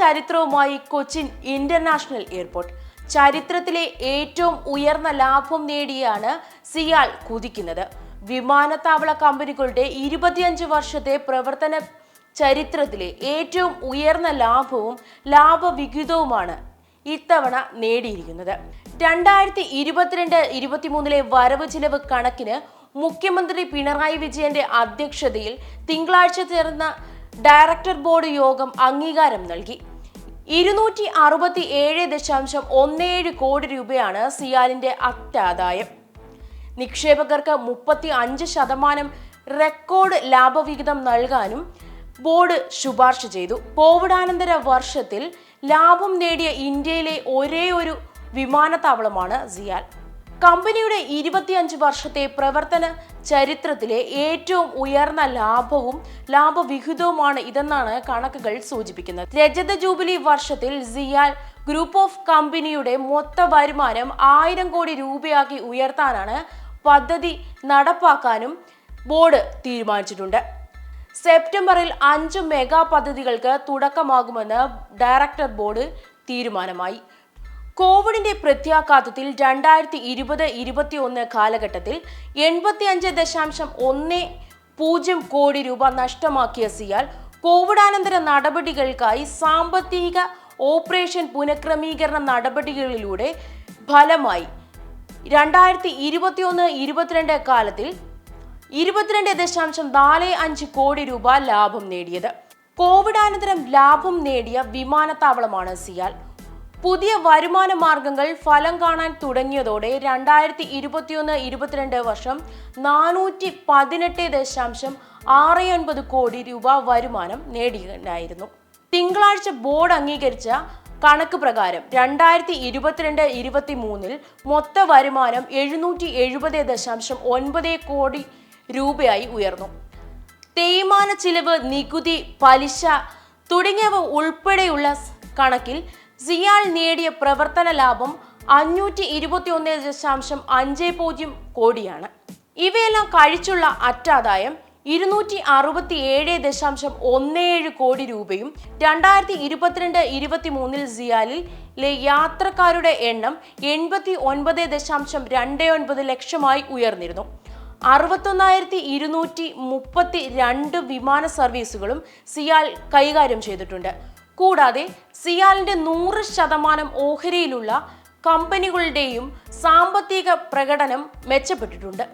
ചരിത്രവുമായി Cochin international airport. ചരിത്രത്തിലെ ഏറ്റവും ഉയർന്ന ലാഭം നേടിയാണ് സിയാൽ കുതിക്കുന്നത്. വിമാനത്താവള കമ്പനികളുടെ ഇരുപത്തിയഞ്ച് വർഷത്തെ പ്രവർത്തന ചരിത്രത്തിലെ ഏറ്റവും ഉയർന്ന ലാഭവും ലാഭവിഹിതവുമാണ് ഇത്തവണ നേടിയിരിക്കുന്നത്. രണ്ടായിരത്തി ഇരുപത്തിരണ്ട് ഇരുപത്തിമൂന്നിലെ വരവ് ചിലവ് കണക്കിന് മുഖ്യമന്ത്രി പിണറായി വിജയന്റെ അധ്യക്ഷതയിൽ തിങ്കളാഴ്ച ചേർന്ന ഡയറക്ടർ ബോർഡ് യോഗം അംഗീകാരം നൽകി. ഇരുന്നൂറ്റി അറുപത്തി ഏഴ് ദശാംശം ഒന്നേഴ് കോടി രൂപയാണ് സിയാലിന്റെ അറ്റാദായം. നിക്ഷേപകർക്ക് മുപ്പത്തി അഞ്ച് ശതമാനം റെക്കോർഡ് ലാഭവിഹിതം നൽകാനും ബോർഡ് ശുപാർശ ചെയ്തു. കോവിഡാനന്തര വർഷത്തിൽ ലാഭം നേടിയ ഇന്ത്യയിലെ ഒരേ ഒരു വിമാനത്താവളമാണ് സിയാൽ. കമ്പനിയുടെ ഇരുപത്തിയഞ്ച് വർഷത്തെ പ്രവർത്തന ചരിത്രത്തിലെ ഏറ്റവും ഉയർന്ന ലാഭവും ലാഭവിഹിതവുമാണ് ഇതെന്നാണ് കണക്കുകൾ സൂചിപ്പിക്കുന്നത്. രജത ജൂബിലി വർഷത്തിൽ സിയാൽ ഗ്രൂപ്പ് ഓഫ് കമ്പനിയുടെ മൊത്ത വരുമാനം ആയിരം കോടി രൂപയാക്കി ഉയർത്താനാണ് പദ്ധതി നടപ്പാക്കാനും ബോർഡ് തീരുമാനിച്ചിട്ടുണ്ട്. സെപ്റ്റംബറിൽ അഞ്ച് മെഗാ പദ്ധതികൾക്ക് തുടക്കമാകുമെന്ന് ഡയറക്ടർ ബോർഡ് തീരുമാനമായി. കോവിഡിന്റെ പ്രത്യാഘാതത്തിൽ രണ്ടായിരത്തി ഇരുപത് ഇരുപത്തി ഒന്ന് കാലഘട്ടത്തിൽ എൺപത്തി അഞ്ച് ദശാംശം ഒന്ന് പൂജ്യം കോടി രൂപ നഷ്ടമാക്കിയ സിയാൽ കോവിഡാനന്തര നടപടികൾക്കായി സാമ്പത്തിക ഓപ്പറേഷൻ പുനഃക്രമീകരണ നടപടികളിലൂടെ ഫലമായി. രണ്ടായിരത്തി ഇരുപത്തിയൊന്ന് ഇരുപത്തിരണ്ട് കാലത്തിൽ ഇരുപത്തിരണ്ട് ദശാംശം നാല് അഞ്ച് കോടി രൂപ ലാഭം നേടിയത്. കോവിഡാനന്തരം ലാഭം നേടിയ വിമാനത്താവളമാണ് സിയാൽ. പുതിയ വരുമാന മാർഗങ്ങൾ ഫലം കാണാൻ തുടങ്ങിയതോടെ രണ്ടായിരത്തി ഇരുപത്തിയൊന്ന് ഇരുപത്തിരണ്ട് വർഷം നാനൂറ്റി പതിനെട്ട് ദശാംശം ആറ് ഒൻപത് കോടി രൂപ വരുമാനം നേടിയിട്ടുണ്ടായിരുന്നു. തിങ്കളാഴ്ച ബോർഡ് അംഗീകരിച്ച കണക്ക് പ്രകാരം രണ്ടായിരത്തി ഇരുപത്തിരണ്ട് ഇരുപത്തി മൂന്നിൽ മൊത്ത വരുമാനം എഴുന്നൂറ്റി എഴുപത് ദശാംശം ഒൻപത് കോടി രൂപയായി ഉയർന്നു. തേയ്മാന ചിലവ് നികുതി പലിശ തുടങ്ങിയവ ഉൾപ്പെടെയുള്ള കണക്കിൽ സിയാൽ നേടിയ പ്രവർത്തന ലാഭം അഞ്ഞൂറ്റി ഇരുപത്തി ഒന്ന് ദശാംശം അഞ്ച് പൂജ്യം കോടിയാണ്. ഇവയെല്ലാം കഴിച്ചുള്ള അറ്റാദായം ഇരുന്നൂറ്റി അറുപത്തി ഏഴ് ദശാംശം ഒന്ന് ഏഴ് കോടി രൂപയും രണ്ടായിരത്തി ഇരുപത്തിരണ്ട് ഇരുപത്തി മൂന്നിൽ സിയാലിലെ യാത്രക്കാരുടെ എണ്ണം എൺപത്തി ഒൻപത് ദശാംശം രണ്ട് ഒൻപത് ലക്ഷമായി ഉയർന്നിരുന്നു. അറുപത്തൊന്നായിരത്തി ഇരുന്നൂറ്റി മുപ്പത്തി രണ്ട് വിമാന സർവീസുകളും സിയാൽ കൈകാര്യം ചെയ്തിട്ടുണ്ട്. കൂടാതെ സിയാലിന്റെ നൂറ് ശതമാനം ഓഹരിയിലുള്ള കമ്പനികളുടെയും സാമ്പത്തിക പ്രകടനം മെച്ചപ്പെട്ടിട്ടുണ്ട്.